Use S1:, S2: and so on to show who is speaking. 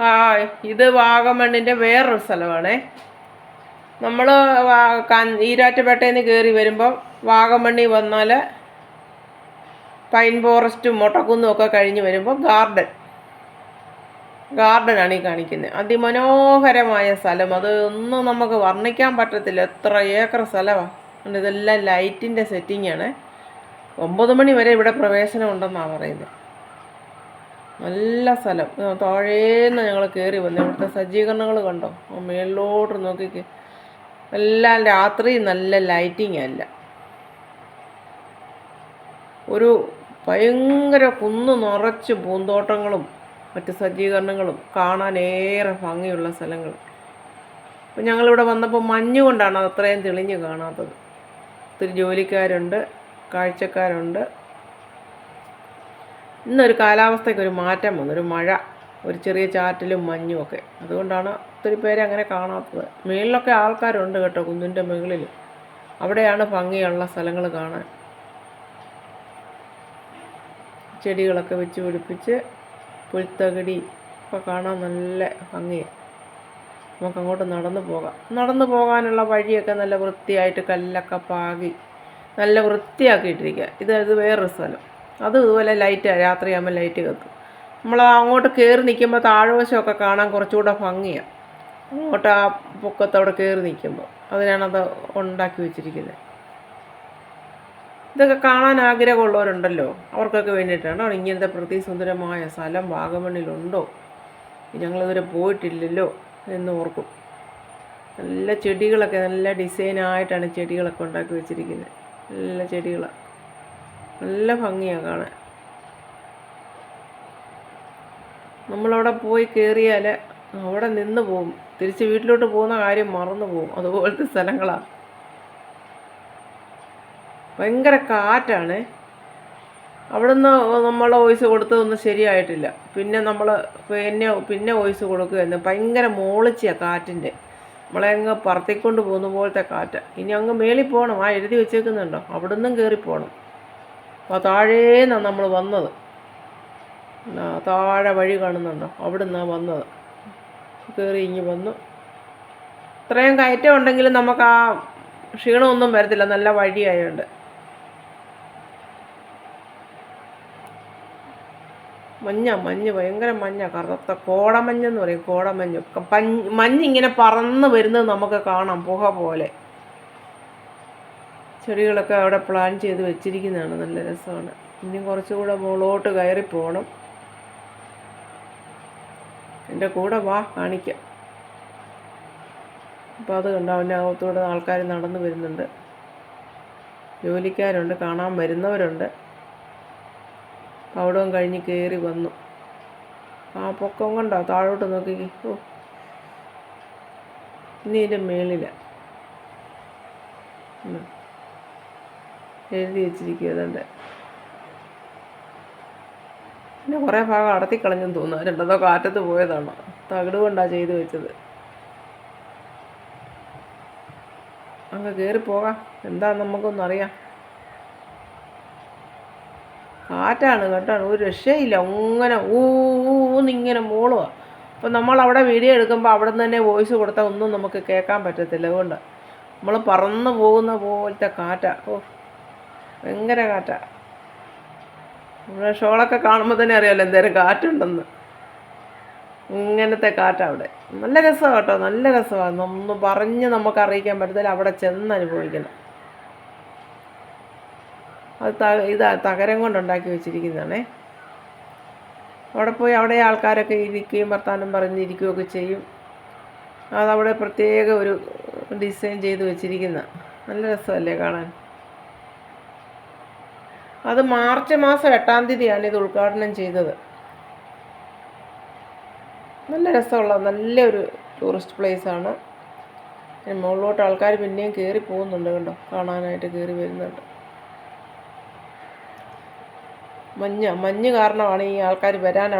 S1: ആ ഇത് വാഗമണ്ണിന്റെ വേറൊരു സ്ഥലമാണേ. നമ്മൾ ഈരാറ്റുപേട്ടയിൽ നിന്ന് കയറി വരുമ്പോൾ വാഗമണ്ണി വന്നാൽ പൈൻ ഫോറസ്റ്റും മൊട്ടക്കുന്നും ഒക്കെ കഴിഞ്ഞ് വരുമ്പോൾ ഗാർഡൻ. ഗാർഡനാണ് ഈ കാണിക്കുന്നത് അതിമനോഹരമായ സ്ഥലം. അത് ഒന്നും നമുക്ക് വർണിക്കാൻ പറ്റത്തില്ല. എത്ര ഏക്കർ സ്ഥലമാണ് ഇതെല്ലാം ലൈറ്റിന്റെ ആണ് ഒമ്പത് മണി വരെ ഇവിടെ പ്രവേശനം ഉണ്ടെന്നാണ് പറയുന്നത് നല്ല സ്ഥലം. താഴേന്ന് ഞങ്ങൾ കയറി വന്നു. ഇവിടുത്തെ സജ്ജീകരണങ്ങൾ കണ്ടോ? മേളിലോട്ട് നോക്കിക്ക്. എല്ലാം രാത്രി നല്ല ലൈറ്റിംഗ് അല്ല. ഒരു ഭയങ്കര കുന്നു നിറച്ച് പൂന്തോട്ടങ്ങളും മറ്റ് സജ്ജീകരണങ്ങളും കാണാൻ ഏറെ ഭംഗിയുള്ള സ്ഥലങ്ങൾ അപ്പം ഞങ്ങളിവിടെ വന്നപ്പോൾ മഞ്ഞ് കൊണ്ടാണ് അത് അത്രയും തെളിഞ്ഞ് കാണാത്തത്. ഒത്തിരി ജോലിക്കാരുണ്ട് കാഴ്ചക്കാരുണ്ട്. ഇന്നൊരു കാലാവസ്ഥയ്ക്ക് ഒരു മാറ്റം വന്നു. ഒരു മഴ ഒരു ചെറിയ ചാറ്റലും മഞ്ഞും ഒക്കെ. അതുകൊണ്ടാണ് ഒത്തിരി പേരെ അങ്ങനെ കാണാത്തത്. മേളിലൊക്കെ ആൾക്കാരുണ്ട് കേട്ടോ കുന്നിന്റെ മുകളിൽ അവിടെയാണ് ഭംഗിയുള്ള സ്ഥലങ്ങൾ കാണാൻ. ചെടികളൊക്കെ വെച്ച് പിടിപ്പിച്ച് പുൽത്തകിടി ഒക്കെ കാണാൻ നല്ല ഭംഗിയാണ് നമുക്ക് അങ്ങോട്ട് നടന്നു പോകാം. നടന്നു പോകാനുള്ള വഴിയൊക്കെ നല്ല വൃത്തിയായിട്ട് കല്ലൊക്കെ പാകി നല്ല വൃത്തിയാക്കിയിട്ടിരിക്കുക. ഇത് ഇത് വേറൊരു സ്ഥലം. അതും ഇതുപോലെ ലൈറ്റ് രാത്രിയാകുമ്പോൾ ലൈറ്റ് കത്തും നമ്മൾ അങ്ങോട്ട് കയറി നിൽക്കുമ്പോൾ താഴ്വശമൊക്കെ കാണാൻ കുറച്ചുകൂടെ ഭംഗിയാണ് അങ്ങോട്ട് ആ പൊക്കത്തവിടെ കയറി നിൽക്കുമ്പോൾ അതിനാണത് ഉണ്ടാക്കി വെച്ചിരിക്കുന്നത് ഇതൊക്കെ കാണാൻ ആഗ്രഹമുള്ളവരുണ്ടല്ലോ. അവർക്കൊക്കെ വേണ്ടിയിട്ടാണ്. ഇങ്ങനത്തെ പ്രതിസുന്ദരമായ സ്ഥലം വാഗമണ്ണിലുണ്ടോ? ഞങ്ങളിതുവരെ പോയിട്ടില്ലല്ലോ എന്ന് ഓർക്കും. നല്ല ചെടികളൊക്കെ നല്ല ഡിസൈനായിട്ടാണ് ചെടികളൊക്കെ ഉണ്ടാക്കി വെച്ചിരിക്കുന്നത് നല്ല ചെടികളാണ് നല്ല ഭംഗിയാണ് കാണാൻ. നമ്മളവിടെ പോയി കയറിയാൽ അവിടെ നിന്ന് പോകും തിരിച്ച് വീട്ടിലോട്ട് പോകുന്ന കാര്യം മറന്നു പോകും അതുപോലത്തെ സ്ഥലങ്ങളാണ് ഭയങ്കര കാറ്റാണ്. അവിടുന്ന് നമ്മൾ വോയിസ് കൊടുത്തതൊന്നും ശരിയായിട്ടില്ല. പിന്നെ നമ്മൾ പിന്നെ പിന്നെ വോയിസ് കൊടുക്കുകയെന്ന് ഭയങ്കര മോളിച്ചയാണ് കാറ്റിന്റെ. നമ്മളെ അങ്ങ് പറത്തിക്കൊണ്ട് പോകുന്ന പോലത്തെ കാറ്റ്. ഇനി അങ്ങ് മേളിൽ പോകണം. ആ എഴുതി വെച്ചേക്കുന്നുണ്ടോ? അവിടെ നിന്നും കയറി പോകണം അപ്പോൾ താഴേന്നാണ് നമ്മൾ വന്നത്. താഴെ വഴി കാണുന്നുണ്ടോ? അവിടെ നിന്നാണ് വന്നത്. കയറി ഇങ്ങ് വന്നു. ഇത്രയും കയറ്റം ഉണ്ടെങ്കിലും നമുക്ക് ആ ക്ഷീണമൊന്നും വരത്തില്ല. നല്ല വഴിയായതുകൊണ്ട് മഞ്ഞ മഞ്ഞ് ഭയങ്കര മഞ്ഞ. കറുത്ത കോടമഞ്ഞെന്ന് പറയും. കോടമഞ്ഞ് മഞ്ഞ് ഇങ്ങനെ പറന്ന് വരുന്നത് നമുക്ക് കാണാം. പുക പോലെ. ചെടികളൊക്കെ അവിടെ പ്ലാൻ ചെയ്ത് വെച്ചിരിക്കുന്നതാണ്. നല്ല രസമാണ്. ഇനി കുറച്ചുകൂടെ മുകളോട്ട് കയറി പോകണം എന്റെ കൂടെ വാ കാണിക്കാം. അപ്പോൾ അത് കണ്ടോ അവന്റെ അകത്തൂടെ ആൾക്കാർ നടന്നു വരുന്നുണ്ട്. ജോലിക്കാരുണ്ട് കാണാൻ വരുന്നവരുണ്ട്. അവിടവും കഴിഞ്ഞ് കയറി വന്നു. ആ പൊക്കം കണ്ടോ താഴോട്ട് നോക്കി. ഓ ഇനി ഇതിന്റെ മേളില. എഴുതി വെച്ചിരിക്കുന്നുണ്ട്. പിന്നെ കുറേ ഭാഗം അടത്തിക്കളഞ്ഞെന്ന് തോന്നുന്നു. രണ്ടതോ കാറ്റത്ത് പോയതാണ്? തകിട് കൊണ്ടാണ് ചെയ്ത് വെച്ചത്. അങ്ങ് കയറി പോകാം. എന്താ നമുക്കൊന്നും അറിയാം. കാറ്റാണ് കേട്ടോ. ഒരു രക്ഷയില്ല. അങ്ങനെ ഊന്നിങ്ങനെ മോളുക അപ്പോൾ നമ്മൾ അവിടെ വീഡിയോ എടുക്കുമ്പോൾ അവിടെ നിന്ന് തന്നെ വോയിസ് കൊടുത്താൽ ഒന്നും നമുക്ക് കേൾക്കാൻ പറ്റത്തില്ല. അതുകൊണ്ട്. നമ്മൾ പറന്ന് പോകുന്ന പോലത്തെ കാറ്റാ. ഓ. ഭയങ്കര കാറ്റാ. നമ്മുടെ ഷോളൊക്കെ കാണുമ്പോൾ തന്നെ അറിയാമല്ലോ എന്തേലും കാറ്റുണ്ടെന്ന്. ഇങ്ങനത്തെ കാറ്റാ അവിടെ. നല്ല രസമാണ് കേട്ടോ നല്ല രസമാണ് ഒന്ന് പറഞ്ഞ് നമുക്ക് അറിയിക്കാൻ പറ്റത്തില്ല അവിടെ ചെന്ന് അനുഭവിക്കണം. അത് ത ഇതാ തകരം കൊണ്ടുണ്ടാക്കി വെച്ചിരിക്കുന്നതാണേ. അവിടെ പോയി അവിടെ ആൾക്കാരൊക്കെ ഇരിക്കുകയും വർത്താനം പറഞ്ഞിരിക്കുകയൊക്കെ ചെയ്യും. അതവിടെ പ്രത്യേക ഒരു ഡിസൈൻ ചെയ്ത് വെച്ചിരിക്കുന്ന നല്ല രസമല്ലേ കാണാൻ? അത് മാർച്ച് മാസം എട്ടാം തീയതിയാണ് ഇത് ഉദ്ഘാടനം ചെയ്തത്. നല്ല രസമുള്ള നല്ലൊരു ടൂറിസ്റ്റ് പ്ലേസാണ് മുകളിലോട്ട് ആൾക്കാർ പിന്നെയും കയറി പോകുന്നുണ്ട് കണ്ടോ? കാണാനായിട്ട് കയറി വരുന്നുണ്ട്. മഞ്ഞ മഞ്ഞ് കാരണമാണ് ഈ ആൾക്കാർ വരാൻ